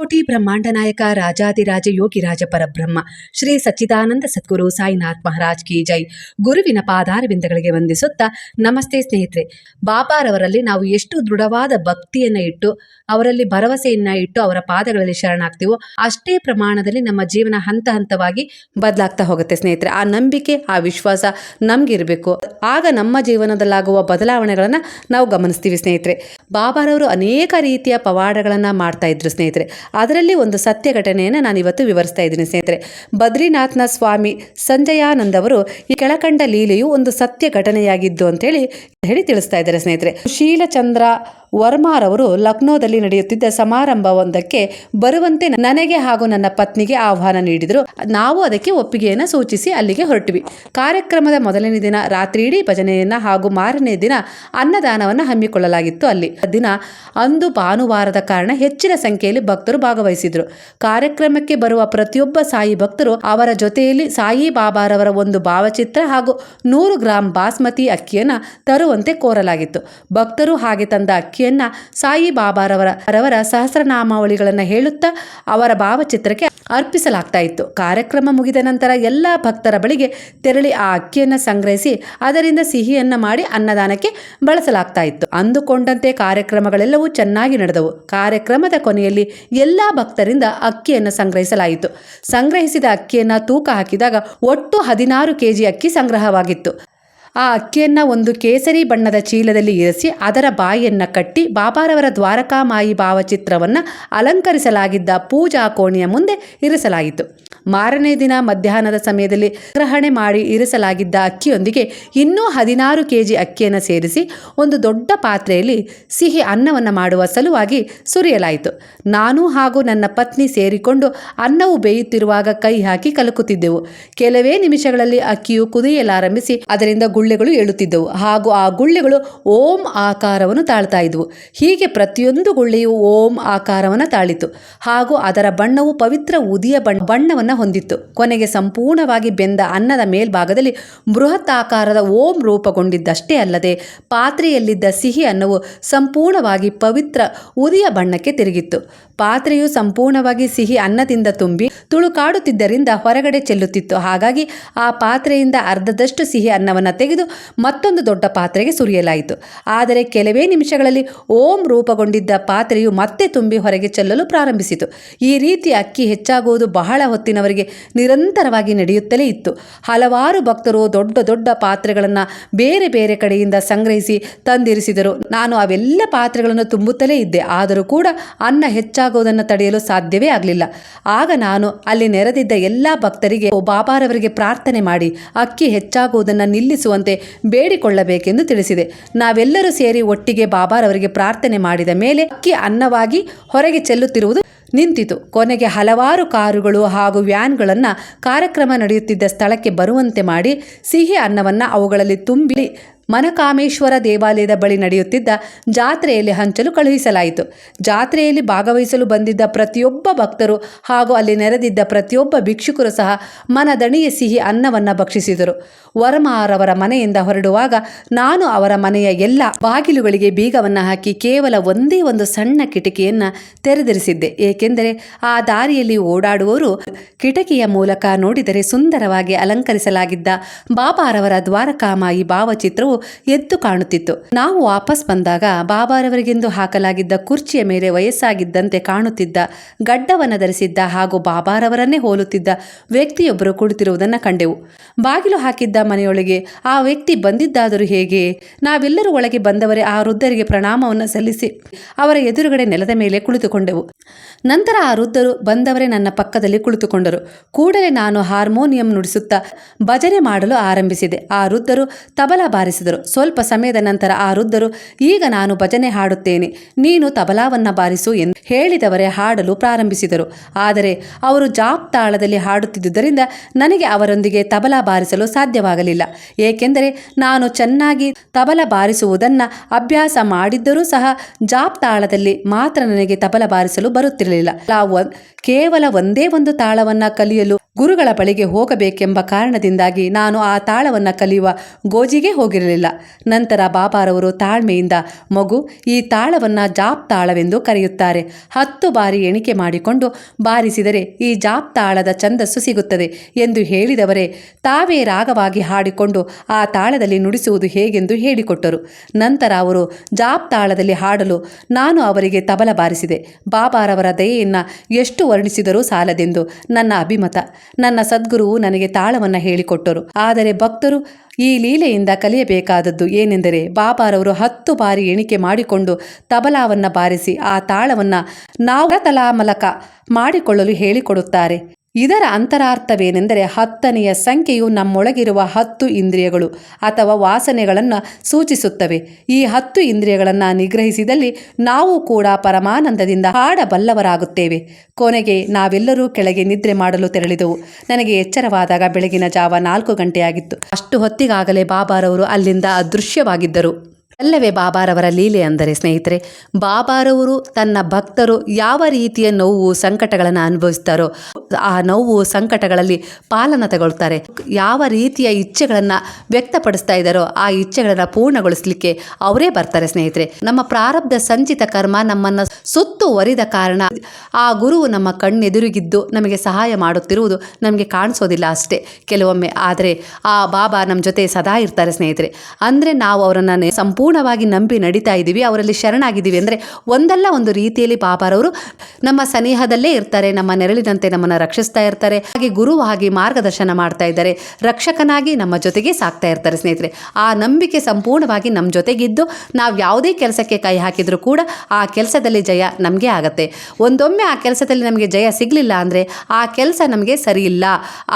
ಕೋಟಿ ಬ್ರಹ್ಮಾಂಡ ನಾಯಕ ರಾಜಾದಿರಾಜ ಯೋಗಿರಾಜ ಪರಬ್ರಹ್ಮ, ಶ್ರೀ ಸಚ್ಚಿದಾನಂದ ಸದ್ಗುರು ಸಾಯಿನಾಥ್ ಮಹಾರಾಜ್ ಕಿ ಜೈ. ಗುರುವಿನ ಪಾದಾರವಿಂದಗಳಿಗೆ ವಂದಿಸುತ್ತಾ ನಮಸ್ತೆ ಸ್ನೇಹಿತರೆ. ಬಾಬಾರವರಲ್ಲಿ ನಾವು ಎಷ್ಟು ದೃಢವಾದ ಭಕ್ತಿಯನ್ನ ಇಟ್ಟು, ಅವರಲ್ಲಿ ಭರವಸೆಯನ್ನ ಇಟ್ಟು ಅವರ ಪಾದಗಳಲ್ಲಿ ಶರಣಾಗ್ತೀವೋ, ಅಷ್ಟೇ ಪ್ರಮಾಣದಲ್ಲಿ ನಮ್ಮ ಜೀವನ ಹಂತ ಹಂತವಾಗಿ ಬದಲಾಗ್ತಾ ಹೋಗುತ್ತೆ ಸ್ನೇಹಿತರೆ. ಆ ನಂಬಿಕೆ, ಆ ವಿಶ್ವಾಸ ನಮ್ಗಿರ್ಬೇಕು. ಆಗ ನಮ್ಮ ಜೀವನದಲ್ಲಾಗುವ ಬದಲಾವಣೆಗಳನ್ನ ನಾವು ಗಮನಿಸ್ತೀವಿ ಸ್ನೇಹಿತರೆ. ಬಾಬಾರವರು ಅನೇಕ ರೀತಿಯ ಪವಾಡಗಳನ್ನ ಮಾಡ್ತಾ ಇದ್ರು ಸ್ನೇಹಿತರೆ. ಅದರಲ್ಲಿ ಒಂದು ಸತ್ಯ ಘಟನೆಯನ್ನು ನಾನು ಇವತ್ತು ವಿವರಿಸ್ತಾ ಇದ್ದೀನಿ, ಸ್ನೇಹಿತರೆ. ಬದ್ರಿನಾಥ್ನ ಸ್ವಾಮಿ ಸಂಜಯಾನಂದ್ ಅವರು ಈ ಕೆಳಕಂಡ ಲೀಲೆಯು ಒಂದು ಸತ್ಯ ಘಟನೆಯಾಗಿದ್ದು ಅಂತೇಳಿ ಹೇಳಿ ತಿಳಿಸ್ತಾ ಇದ್ದಾರೆ, ಸ್ನೇಹಿತರೆ. ಶೀಲಚಂದ್ರ ವರ್ಮಾರವರು ಲಕ್ನೋದಲ್ಲಿ ನಡೆಯುತ್ತಿದ್ದ ಸಮಾರಂಭವೊಂದಕ್ಕೆ ಬರುವಂತೆ ನನಗೆ ಹಾಗೂ ನನ್ನ ಪತ್ನಿಗೆ ಆಹ್ವಾನ ನೀಡಿದರು. ನಾವು ಅದಕ್ಕೆ ಒಪ್ಪಿಗೆಯನ್ನು ಸೂಚಿಸಿ ಅಲ್ಲಿಗೆ ಹೊರಟಿವಿ. ಕಾರ್ಯಕ್ರಮದ ಮೊದಲನೇ ದಿನ ರಾತ್ರಿ ಇಡೀ ಭಜನೆಯನ್ನ ಹಾಗೂ ಮಾರನೇ ದಿನ ಅನ್ನದಾನವನ್ನು ಹಮ್ಮಿಕೊಳ್ಳಲಾಗಿತ್ತು ಅಲ್ಲಿ. ದಿನ ಅಂದು ಭಾನುವಾರದ ಕಾರಣ ಹೆಚ್ಚಿನ ಸಂಖ್ಯೆಯಲ್ಲಿ ಭಕ್ತರು ಭಾಗವಹಿಸಿದರು. ಕಾರ್ಯಕ್ರಮಕ್ಕೆ ಬರುವ ಪ್ರತಿಯೊಬ್ಬ ಸಾಯಿ ಭಕ್ತರು ಅವರ ಜೊತೆಯಲ್ಲಿ ಸಾಯಿ ಬಾಬಾರವರ ಒಂದು ಭಾವಚಿತ್ರ ಹಾಗೂ ನೂರು ಗ್ರಾಂ ಬಾಸ್ಮತಿ ಅಕ್ಕಿಯನ್ನು ತರುವಂತೆ ಕೋರಲಾಗಿತ್ತು. ಭಕ್ತರು ಹಾಗೆ ತಂದ ಅಕ್ಕಿಯನ್ನ ಸಾಯಿ ಬಾಬಾರವರ ರವರ ಸಹಸ್ರನಾಮಾವಳಿಗಳನ್ನು ಹೇಳುತ್ತಾ ಅವರ ಭಾವಚಿತ್ರಕ್ಕೆ ಅರ್ಪಿಸಲಾಗ್ತಾ ಇತ್ತು. ಕಾರ್ಯಕ್ರಮ ಮುಗಿದ ನಂತರ ಎಲ್ಲ ಭಕ್ತರ ಬಳಿಗೆ ತೆರಳಿ ಆ ಅಕ್ಕಿಯನ್ನು ಸಂಗ್ರಹಿಸಿ ಅದರಿಂದ ಸಿಹಿಯನ್ನು ಮಾಡಿ ಅನ್ನದಾನಕ್ಕೆ ಬಳಸಲಾಗ್ತಾ ಇತ್ತು. ಅಂದುಕೊಂಡಂತೆ ಕಾರ್ಯಕ್ರಮಗಳೆಲ್ಲವೂ ಚೆನ್ನಾಗಿ ನಡೆದವು. ಕಾರ್ಯಕ್ರಮದ ಕೊನೆಯಲ್ಲಿ ಎಲ್ಲ ಭಕ್ತರಿಂದ ಅಕ್ಕಿಯನ್ನು ಸಂಗ್ರಹಿಸಲಾಯಿತು. ಸಂಗ್ರಹಿಸಿದ ಅಕ್ಕಿಯನ್ನು ತೂಕ ಹಾಕಿದಾಗ ಒಟ್ಟು ಹದಿನಾರು ಕೆಜಿ ಅಕ್ಕಿ ಸಂಗ್ರಹವಾಗಿತ್ತು. ಆ ಅಕ್ಕಿಯನ್ನು ಒಂದು ಕೇಸರಿ ಬಣ್ಣದ ಚೀಲದಲ್ಲಿ ಇರಿಸಿ ಅದರ ಬಾಯಿಯನ್ನು ಕಟ್ಟಿ ಬಾಬಾರವರ ದ್ವಾರಕಾಮಾಯಿ ಭಾವಚಿತ್ರವನ್ನು ಅಲಂಕರಿಸಲಾಗಿದ್ದ ಪೂಜಾ ಕೋಣೆಯ ಮುಂದೆ ಇರಿಸಲಾಯಿತು. ಮಾರನೇ ದಿನ ಮಧ್ಯಾಹ್ನದ ಸಮಯದಲ್ಲಿ ಗ್ರಹಣೆ ಮಾಡಿ ಇರಿಸಲಾಗಿದ್ದ ಅಕ್ಕಿಯೊಂದಿಗೆ ಇನ್ನೂ ಹದಿನಾರು ಕೆಜಿ ಅಕ್ಕಿಯನ್ನು ಸೇರಿಸಿ ಒಂದು ದೊಡ್ಡ ಪಾತ್ರೆಯಲ್ಲಿ ಸಿಹಿ ಅನ್ನವನ್ನು ಮಾಡುವ ಸಲುವಾಗಿ ಸುರಿಯಲಾಯಿತು. ನಾನು ಹಾಗೂ ನನ್ನ ಪತ್ನಿ ಸೇರಿಕೊಂಡು ಅನ್ನವು ಬೇಯುತ್ತಿರುವಾಗ ಕೈ ಹಾಕಿ ಕಲಕುತ್ತಿದ್ದೆವು. ಕೆಲವೇ ನಿಮಿಷಗಳಲ್ಲಿ ಅಕ್ಕಿಯು ಕುದಿಯಲಾರಂಭಿಸಿ ಅದರಿಂದ ಗುಳ್ಳೆಗಳು ಏಳುತ್ತಿದ್ದವು. ಹಾಗೂ ಆ ಗುಳ್ಳೆಗಳು ಓಂ ಆಕಾರವನ್ನು ತಾಳ್ತಾ ಇದ್ವು. ಹೀಗೆ ಪ್ರತಿಯೊಂದು ಗುಳ್ಳೆಯು ಓಂ ಆಕಾರವನ್ನು ತಾಳಿತು. ಹಾಗೂ ಅದರ ಬಣ್ಣವು ಪವಿತ್ರ ಉದಿಯ ಬಣ್ಣ ಬಣ್ಣವನ್ನು ಹೊಂದಿತ್ತು. ಕೊನೆಗೆ ಸಂಪೂರ್ಣವಾಗಿ ಬೆಂದ ಅನ್ನದ ಮೇಲ್ಭಾಗದಲ್ಲಿ ಬೃಹತ್ ಆಕಾರದ ಓಂ ರೂಪಗೊಂಡಿದ್ದಷ್ಟೇ ಅಲ್ಲದೆ ಪಾತ್ರೆಯಲ್ಲಿದ್ದ ಸಿಹಿ ಅನ್ನವು ಸಂಪೂರ್ಣವಾಗಿ ಪವಿತ್ರ ಉದಿಯ ಬಣ್ಣಕ್ಕೆ ತಿರುಗಿತ್ತು. ಪಾತ್ರೆಯು ಸಂಪೂರ್ಣವಾಗಿ ಸಿಹಿ ಅನ್ನದಿಂದ ತುಂಬಿ ತುಳುಕಾಡುತ್ತಿದ್ದರಿಂದ ಹೊರಗಡೆ ಚೆಲ್ಲುತ್ತಿತ್ತು. ಹಾಗಾಗಿ ಆ ಪಾತ್ರೆಯಿಂದ ಅರ್ಧದಷ್ಟು ಸಿಹಿ ಅನ್ನವನ್ನು ತೆಗೆದು ಮತ್ತೊಂದು ದೊಡ್ಡ ಪಾತ್ರೆಗೆ ಸುರಿಯಲಾಯಿತು. ಆದರೆ ಕೆಲವೇ ನಿಮಿಷಗಳಲ್ಲಿ ಓಂ ರೂಪಗೊಂಡಿದ್ದ ಪಾತ್ರೆಯು ಮತ್ತೆ ತುಂಬಿ ಹೊರಗೆ ಚೆಲ್ಲಲು ಪ್ರಾರಂಭಿಸಿತು. ಈ ರೀತಿ ಅಕ್ಕಿ ಹೆಚ್ಚಾಗುವುದು ಬಹಳ ಹೊತ್ತಿನವರೆಗೆ ನಿರಂತರವಾಗಿ ನಡೆಯುತ್ತಲೇ ಇತ್ತು. ಹಲವಾರು ಭಕ್ತರು ದೊಡ್ಡ ದೊಡ್ಡ ಪಾತ್ರೆಗಳನ್ನು ಬೇರೆ ಬೇರೆ ಕಡೆಯಿಂದ ಸಂಗ್ರಹಿಸಿ ತಂದಿರಿಸಿದರು. ನಾನು ಅವೆಲ್ಲ ಪಾತ್ರೆಗಳನ್ನು ತುಂಬುತ್ತಲೇ ಇದ್ದೆ. ಆದರೂ ಕೂಡ ಅನ್ನ ಹೆಚ್ಚಾಗುವುದನ್ನು ತಡೆಯಲು ಸಾಧ್ಯವೇ ಆಗಲಿಲ್ಲ. ಆಗ ನಾನು ಅಲ್ಲಿ ನೆರೆದಿದ್ದ ಎಲ್ಲ ಭಕ್ತರಿಗೆ ಬಾಬಾರವರಿಗೆ ಪ್ರಾರ್ಥನೆ ಮಾಡಿ, ಅಕ್ಕಿ ಹೆಚ್ಚಾಗುವುದನ್ನು ನಿಲ್ಲಿಸುವಂತೆ ಬೇಡಿಕೊಳ್ಳಬೇಕೆಂದು ತಿಳಿಸಿದೆ. ನಾವೆಲ್ಲರೂ ಸೇರಿ ಒಟ್ಟಿಗೆ ಬಾಬಾರವರಿಗೆ ಪ್ರಾರ್ಥನೆ ಮಾಡಿದ ಮೇಲೆ ಅಕ್ಕಿ ಅನ್ನವಾಗಿ ಹೊರಗೆ ಚೆಲ್ಲುತ್ತಿರುವುದು ನಿಂತಿತು. ಕೊನೆಗೆ ಹಲವಾರು ಕಾರುಗಳು ಹಾಗೂ ವ್ಯಾನ್ಗಳನ್ನು ಕಾರ್ಯಕ್ರಮ ನಡೆಯುತ್ತಿದ್ದ ಸ್ಥಳಕ್ಕೆ ಬರುವಂತೆ ಮಾಡಿ ಸಿಹಿ ಅನ್ನವನ್ನು ಅವುಗಳಲ್ಲಿ ತುಂಬಿ ಮನಕಾಮೇಶ್ವರ ದೇವಾಲಯದ ಬಳಿ ನಡೆಯುತ್ತಿದ್ದ ಜಾತ್ರೆಯಲ್ಲಿ ಹಂಚಲು ಕಳುಹಿಸಲಾಯಿತು. ಜಾತ್ರೆಯಲ್ಲಿ ಭಾಗವಹಿಸಲು ಬಂದಿದ್ದ ಪ್ರತಿಯೊಬ್ಬ ಭಕ್ತರು ಹಾಗೂ ಅಲ್ಲಿ ನೆರೆದಿದ್ದ ಪ್ರತಿಯೊಬ್ಬ ಭಿಕ್ಷುಕರು ಸಹ ಮನದಣಿಯ ಸಿಹಿ ಅನ್ನವನ್ನು ಭಕ್ಷಿಸಿದರು. ವರಮಾರವರ ಮನೆಯಿಂದ ಹೊರಡುವಾಗ ನಾನು ಅವರ ಮನೆಯ ಎಲ್ಲ ಬಾಗಿಲುಗಳಿಗೆ ಬೀಗವನ್ನು ಹಾಕಿ ಕೇವಲ ಒಂದೇ ಒಂದು ಸಣ್ಣ ಕಿಟಕಿಯನ್ನು ತೆರೆದಿರಿಸಿದ್ದೆ. ಏಕೆಂದರೆ ಆ ದಾರಿಯಲ್ಲಿ ಓಡಾಡುವವರು ಕಿಟಕಿಯ ಮೂಲಕ ನೋಡಿದರೆ ಸುಂದರವಾಗಿ ಅಲಂಕರಿಸಲಾಗಿದ್ದ ಬಾಬಾರವರ ದ್ವಾರಕಾಮಾಯಿ ಭಾವಚಿತ್ರವು ಎದ್ದು ಕಾಣುತ್ತಿತ್ತು. ನಾವು ವಾಪಸ್ ಬಂದಾಗ ಬಾಬಾರವರಿಗೆಂದು ಹಾಕಲಾಗಿದ್ದ ಕುರ್ಚಿಯ ಮೇಲೆ ವಯಸ್ಸಾಗಿದ್ದಂತೆ ಕಾಣುತ್ತಿದ್ದ, ಗಡ್ಡವನ್ನು ಧರಿಸಿದ್ದ ಹಾಗೂ ಬಾಬಾರವರನ್ನೇ ಹೋಲುತ್ತಿದ್ದ ವ್ಯಕ್ತಿಯೊಬ್ಬರು ಕುಳಿತಿರುವುದನ್ನು ಕಂಡೆವು. ಬಾಗಿಲು ಹಾಕಿದ್ದ ಮನೆಯೊಳಗೆ ಆ ವ್ಯಕ್ತಿ ಬಂದಿದ್ದಾದರೂ ಹೇಗೆ? ನಾವೆಲ್ಲರೂ ಒಳಗೆ ಬಂದವರೇ ಆ ವೃದ್ಧರಿಗೆ ಪ್ರಣಾಮವನ್ನು ಸಲ್ಲಿಸಿ ಅವರ ಎದುರುಗಡೆ ನೆಲದ ಮೇಲೆ ಕುಳಿತುಕೊಂಡೆವು. ನಂತರ ಆ ವೃದ್ಧರು ಬಂದವರೇ ನನ್ನ ಪಕ್ಕದಲ್ಲಿ ಕುಳಿತುಕೊಂಡರು. ಕೂಡಲೇ ನಾನು ಹಾರ್ಮೋನಿಯಂ ನುಡಿಸುತ್ತಾ ಭಜನೆ ಮಾಡಲು ಆರಂಭಿಸಿದೆ. ಆ ವೃದ್ಧರು ತಬಲ ಬಾರಿಸಿದರು. ಸ್ವಲ್ಪ ಸಮಯದ ನಂತರ ಆ ವೃದ್ಧರು, ಈಗ ನಾನು ಭಜನೆ ಹಾಡುತ್ತೇನೆ, ನೀನು ತಬಲಾವನ್ನ ಬಾರಿಸು ಎಂದು ಹೇಳಿದವರೇ ಹಾಡಲು ಪ್ರಾರಂಭಿಸಿದರು. ಆದರೆ ಅವರು ಜಾಪ್ ತಾಳದಲ್ಲಿ ಹಾಡುತ್ತಿದ್ದುದರಿಂದ ನನಗೆ ಅವರೊಂದಿಗೆ ತಬಲಾ ಬಾರಿಸಲು ಸಾಧ್ಯವಾಗಲಿಲ್ಲ. ಏಕೆಂದರೆ ನಾನು ಚೆನ್ನಾಗಿ ತಬಲ ಬಾರಿಸುವುದನ್ನು ಅಭ್ಯಾಸ ಮಾಡಿದ್ದರೂ ಸಹ ಜಾಪ್ ತಾಳದಲ್ಲಿ ಮಾತ್ರ ನನಗೆ ತಬಲ ಬಾರಿಸಲು ಬರುತ್ತಿರಲಿಲ್ಲ. ಕೇವಲ ಒಂದೇ ಒಂದು ತಾಳವನ್ನು ಕಲಿಯಲು ಗುರುಗಳ ಬಳಿಗೆ ಹೋಗಬೇಕೆಂಬ ಕಾರಣದಿಂದಾಗಿ ನಾನು ಆ ತಾಳವನ್ನು ಕಲಿಯುವ ಗೋಜಿಗೆ ಹೋಗಿರಲಿಲ್ಲ. ನಂತರ ಬಾಬಾರವರು ತಾಳ್ಮೆಯಿಂದ, ಮಗು, ಈ ತಾಳವನ್ನು ಜಾಪ್ ತಾಳವೆಂದು ಕರೆಯುತ್ತಾರೆ. ಹತ್ತು ಬಾರಿ ಎಣಿಕೆ ಮಾಡಿಕೊಂಡು ಬಾರಿಸಿದರೆ ಈ ಜಾಪ್ ತಾಳದ ಛಂದಸ್ಸು ಸಿಗುತ್ತದೆ ಎಂದು ಹೇಳಿದವರೇ ತಾವೇ ರಾಗವಾಗಿ ಹಾಡಿಕೊಂಡು ಆ ತಾಳದಲ್ಲಿ ನುಡಿಸುವುದು ಹೇಗೆಂದು ಹೇಳಿಕೊಟ್ಟರು. ನಂತರ ಅವರು ಜಾಪ್ ತಾಳದಲ್ಲಿ ಹಾಡಲು, ನಾನು ಅವರಿಗೆ ತಬಲ ಬಾರಿಸಿದೆ. ಬಾಬಾರವರ ದಯೆಯನ್ನು ಎಷ್ಟು ವರ್ಣಿಸಿದರೂ ಸಾಲದೆಂದು ನನ್ನ ಅಭಿಮತ. ನನ್ನ ಸದ್ಗುರುವು ನನಗೆ ತಾಳವನ್ನು ಹೇಳಿಕೊಟ್ಟರು. ಆದರೆ ಭಕ್ತರು ಈ ಲೀಲೆಯಿಂದ ಕಲಿಯಬೇಕಾದದ್ದು ಏನೆಂದರೆ ಬಾಬಾರವರು ಹತ್ತು ಬಾರಿ ಎಣಿಕೆ ಮಾಡಿಕೊಂಡು ತಬಲಾವನ್ನು ಬಾರಿಸಿ ಆ ತಾಳವನ್ನು ನಾವು ತಲಾಮಲಕ ಮಾಡಿಕೊಳ್ಳಲು ಹೇಳಿಕೊಡುತ್ತಾರೆ. ಇದರ ಅಂತರಾರ್ಥವೇನೆಂದರೆ ಹತ್ತನೆಯ ಸಂಖ್ಯೆಯು ನಮ್ಮೊಳಗಿರುವ ಹತ್ತು ಇಂದ್ರಿಯಗಳು ಅಥವಾ ವಾಸನೆಗಳನ್ನು ಸೂಚಿಸುತ್ತವೆ. ಈ ಹತ್ತು ಇಂದ್ರಿಯಗಳನ್ನು ನಿಗ್ರಹಿಸಿದಲ್ಲಿ ನಾವು ಕೂಡ ಪರಮಾನಂದದಿಂದ ಹಾಡಬಲ್ಲವರಾಗುತ್ತೇವೆ. ಕೊನೆಗೆ ನಾವೆಲ್ಲರೂ ಕೆಳಗೆ ನಿದ್ರೆ ಮಾಡಲು ತೆರಳಿದೆವು. ನನಗೆ ಎಚ್ಚರವಾದಾಗ ಬೆಳಗಿನ ಜಾವ ನಾಲ್ಕು ಗಂಟೆಯಾಗಿತ್ತು. ಅಷ್ಟು ಹೊತ್ತಿಗಾಗಲೇ ಬಾಬಾರವರು ಅಲ್ಲಿಂದ ಅದೃಶ್ಯವಾಗಿದ್ದರು. ಅಲ್ಲವೇ ಬಾಬಾರವರ ಲೀಲೆ ಅಂದರೆ ಸ್ನೇಹಿತರೆ? ಬಾಬಾರವರು ತನ್ನ ಭಕ್ತರು ಯಾವ ರೀತಿಯ ನೋವು ಸಂಕಟಗಳನ್ನು ಅನುಭವಿಸ್ತಾರೋ ಆ ನೋವು ಸಂಕಟಗಳಲ್ಲಿ ಪಾಲನ ತಗೊಳ್ತಾರೆ. ಯಾವ ರೀತಿಯ ಇಚ್ಛೆಗಳನ್ನು ವ್ಯಕ್ತಪಡಿಸ್ತಾ ಇದ್ದಾರೋ ಆ ಇಚ್ಛೆಗಳನ್ನು ಪೂರ್ಣಗೊಳಿಸಲಿಕ್ಕೆ ಅವರೇ ಬರ್ತಾರೆ ಸ್ನೇಹಿತರೆ. ನಮ್ಮ ಪ್ರಾರಬ್ಧ ಸಂಚಿತ ಕರ್ಮ ನಮ್ಮನ್ನು ಸುತ್ತುವರಿದ ಕಾರಣ ಆ ಗುರುವು ನಮ್ಮ ಕಣ್ಣೆದುರಿಗಿದ್ದು ನಮಗೆ ಸಹಾಯ ಮಾಡುತ್ತಿರುವುದು ನಮಗೆ ಕಾಣಿಸೋದಿಲ್ಲ ಅಷ್ಟೇ. ಕೆಲವೊಮ್ಮೆ ಆದರೆ ಆ ಬಾಬಾ ನಮ್ಮ ಜೊತೆ ಸದಾ ಇರ್ತಾರೆ ಸ್ನೇಹಿತರೆ. ಅಂದರೆ ನಾವು ಅವರನ್ನು ಸಂಪೂರ್ಣವಾಗಿ ನಂಬಿ ನಡೀತಾ ಇದ್ದೀವಿ ಅವರಲ್ಲಿ ಶರಣಾಗಿದ್ದೀವಿ ಅಂದರೆ ಒಂದಲ್ಲ ಒಂದು ರೀತಿಯಲ್ಲಿ ಪಾಪರವರು ನಮ್ಮ ಸನಿಹದಲ್ಲೇ ಇರ್ತಾರೆ, ನಮ್ಮ ನೆರಳಿನಂತೆ ನಮ್ಮನ್ನು ರಕ್ಷಿಸ್ತಾ ಇರ್ತಾರೆ, ಹಾಗೆ ಗುರುವಾಗಿ ಮಾರ್ಗದರ್ಶನ ಮಾಡ್ತಾ ಇದ್ದಾರೆ, ರಕ್ಷಕನಾಗಿ ನಮ್ಮ ಜೊತೆಗೆ ಸಾಕ್ತಾ ಇರ್ತಾರೆ ಸ್ನೇಹಿತರೆ. ಆ ನಂಬಿಕೆ ಸಂಪೂರ್ಣವಾಗಿ ನಮ್ಮ ಜೊತೆಗಿದ್ದು, ನಾವು ಯಾವುದೇ ಕೆಲಸಕ್ಕೆ ಕೈ ಹಾಕಿದರೂ ಕೂಡ ಆ ಕೆಲಸದಲ್ಲಿ ಜಯ ನಮಗೆ ಆಗತ್ತೆ. ಒಂದೊಮ್ಮೆ ಆ ಕೆಲಸದಲ್ಲಿ ನಮಗೆ ಜಯ ಸಿಗಲಿಲ್ಲ ಅಂದರೆ ಆ ಕೆಲಸ ನಮಗೆ ಸರಿ ಇಲ್ಲ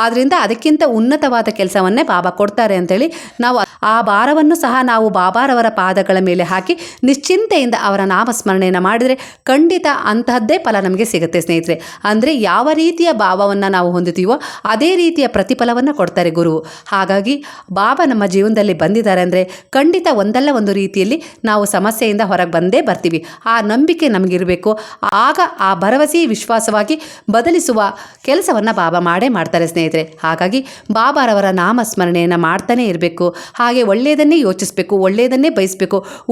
ಆದ್ದರಿಂದ ಅದಕ್ಕಿಂತ ಉನ್ನತವಾದ ಕೆಲಸವನ್ನೇ ಬಾಬಾ ಕೊಡ್ತಾರೆ ಅಂತೇಳಿ ನಾವು ಆ ಭಾರವನ್ನು ಸಹ ನಾವು ಬಾಬಾರವರ ಪಾದಗಳ ಮೇಲೆ ಹಾಕಿ ನಿಶ್ಚಿಂತೆಯಿಂದ ಅವರ ನಾಮಸ್ಮರಣೆಯನ್ನು ಮಾಡಿದರೆ ಖಂಡಿತ ಅಂತಹದ್ದೇ ಫಲ ನಮಗೆ ಸಿಗುತ್ತೆ ಸ್ನೇಹಿತರೆ. ಅಂದರೆ ಯಾವ ರೀತಿಯ ಭಾವವನ್ನು ನಾವು ಹೊಂದುತ್ತೀವೋ ಅದೇ ರೀತಿಯ ಪ್ರತಿಫಲವನ್ನು ಕೊಡ್ತಾರೆ ಗುರು. ಹಾಗಾಗಿ ಬಾಬಾ ನಮ್ಮ ಜೀವನದಲ್ಲಿ ಬಂದಿದ್ದಾರೆ ಅಂದರೆ ಖಂಡಿತ ಒಂದಲ್ಲ ಒಂದು ರೀತಿಯಲ್ಲಿ ನಾವು ಸಮಸ್ಯೆಯಿಂದ ಹೊರಗೆ ಬಂದೇ ಬರ್ತೀವಿ. ಆ ನಂಬಿಕೆ ನಮಗಿರಬೇಕು. ಆಗ ಆ ಭರವಸೆ, ವಿಶ್ವಾಸವಾಗಿ ಬದಲಿಸುವ ಕೆಲಸವನ್ನು ಬಾಬಾ ಮಾಡೇ ಮಾಡ್ತಾರೆ ಸ್ನೇಹಿತರೆ. ಹಾಗಾಗಿ ಬಾಬಾರವರ ನಾಮಸ್ಮರಣೆಯನ್ನು ಮಾಡ್ತಾನೆ ಇರಬೇಕು. ಹಾಗೆ ಒಳ್ಳೆಯದನ್ನೇ ಯೋಚಿಸಬೇಕು, ಒಳ್ಳೆಯದನ್ನೇ ಬಯಸಬೇಕು.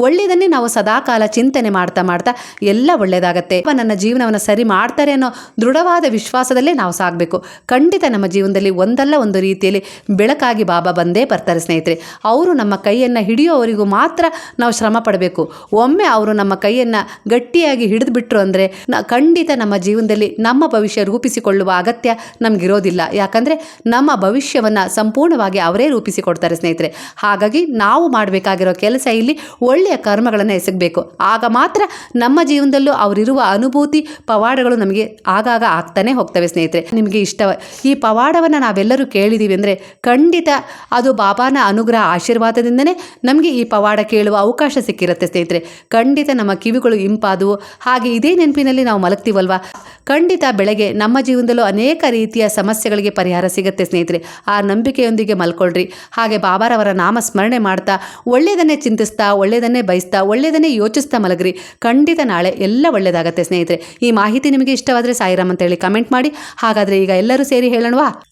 ಒಳ್ಳೆಯದನ್ನೇ ನಾವು ಸದಾಕಾಲ ಚಿಂತನೆ ಮಾಡ್ತಾ ಮಾಡ್ತಾ ಎಲ್ಲ ಒಳ್ಳೆಯದಾಗತ್ತೆ ನನ್ನ ಜೀವನವನ್ನು ಸರಿ ಮಾಡ್ತಾರೆ ಅನ್ನೋ ದೃಢವಾದ ವಿಶ್ವಾಸದಲ್ಲೇ ನಾವು ಸಾಗಬೇಕು. ಖಂಡಿತ ನಮ್ಮ ಜೀವನದಲ್ಲಿ ಒಂದಲ್ಲ ಒಂದು ರೀತಿಯಲ್ಲಿ ಬೆಳಕಾಗಿ ಬಾಬಾ ಬಂದೇ ಬರ್ತಾರೆ ಸ್ನೇಹಿತರೆ. ಅವರು ನಮ್ಮ ಕೈಯನ್ನು ಹಿಡಿಯೋವರೆಗೂ ಮಾತ್ರ ನಾವು ಶ್ರಮ ಪಡಬೇಕು. ಒಮ್ಮೆ ಅವರು ನಮ್ಮ ಕೈಯನ್ನು ಗಟ್ಟಿಯಾಗಿ ಹಿಡಿದು ಬಿಟ್ಟರು ಅಂದರೆ ಖಂಡಿತ ನಮ್ಮ ಜೀವನದಲ್ಲಿ ನಮ್ಮ ಭವಿಷ್ಯ ರೂಪಿಸಿಕೊಳ್ಳುವ ಅಗತ್ಯ ನಮಗಿರೋದಿಲ್ಲ. ಯಾಕಂದರೆ ನಮ್ಮ ಭವಿಷ್ಯವನ್ನು ಸಂಪೂರ್ಣವಾಗಿ ಅವರೇ ರೂಪಿಸಿಕೊಡ್ತಾರೆ ಸ್ನೇಹಿತರೆ. ಹಾಗಾಗಿ ನಾವು ಮಾಡಬೇಕಾಗಿರೋ ಕೆಲಸ ಇಲ್ಲಿ ಒಳ್ಳೆಯ ಕರ್ಮಗಳನ್ನು ಎಸಗಬೇಕು. ಆಗ ಮಾತ್ರ ನಮ್ಮ ಜೀವನದಲ್ಲೂ ಅವರಿರುವ ಅನುಭೂತಿ, ಪವಾಡಗಳು ನಮಗೆ ಆಗಾಗ ಆಗ್ತಾನೆ ಹೋಗ್ತವೆ ಸ್ನೇಹಿತರೆ. ನಿಮಗೆ ಇಷ್ಟವ ಈ ಪವಾಡವನ್ನು ನಾವೆಲ್ಲರೂ ಕೇಳಿದ್ದೀವಿ ಅಂದರೆ ಖಂಡಿತ ಅದು ಬಾಬಾನ ಅನುಗ್ರಹ ಆಶೀರ್ವಾದದಿಂದನೇ ನಮಗೆ ಈ ಪವಾಡ ಕೇಳುವ ಅವಕಾಶ ಸಿಕ್ಕಿರುತ್ತೆ ಸ್ನೇಹಿತರೆ. ಖಂಡಿತ ನಮ್ಮ ಕಿವಿಗಳು ಇಂಪಾದವು. ಹಾಗೆ ಇದೇ ನೆನಪಿನಲ್ಲಿ ನಾವು ಮಲಗ್ತೀವಲ್ವಾ? ಖಂಡಿತ ಬೆಳಗ್ಗೆ ನಮ್ಮ ಜೀವನದಲ್ಲೂ ಅನೇಕ ರೀತಿಯ ಸಮಸ್ಯೆಗಳಿಗೆ ಪರಿಹಾರ ಸಿಗುತ್ತೆ ಸ್ನೇಹಿತರೆ. ಆ ನಂಬಿಕೆಯೊಂದಿಗೆ ಮಲ್ಕೊಳ್ರಿ. ಹಾಗೆ ಬಾಬಾರವರ ನಾಮ ಸ್ಮರಣೆ ಮಾಡ್ತಾ, ಒಳ್ಳೆಯದನ್ನೇ ಚಿಂತಿಸ್ತಾ, ಒಳ್ಳೆಯದನ್ನೇ ಬಯಸ್ತಾ, ಒಳ್ಳೆಯದನ್ನೇ ಯೋಚಿಸ್ತಾ ಮಲಗ್ರಿ. ಖಂಡಿತ ನಾಳೆ ಎಲ್ಲ ಒಳ್ಳೆಯದಾಗತ್ತೆ ಸ್ನೇಹಿತರೆ. ಈ ಮಾಹಿತಿ ನಿಮಗೆ ಇಷ್ಟವಾದರೆ ಸಾಯಿರಾಮ್ ಅಂತೇಳಿ ಕಮೆಂಟ್ ಮಾಡಿ. ಹಾಗಾದರೆ ಈಗ ಎಲ್ಲರೂ ಸೇರಿ ಹೇಳೋಣವಾ?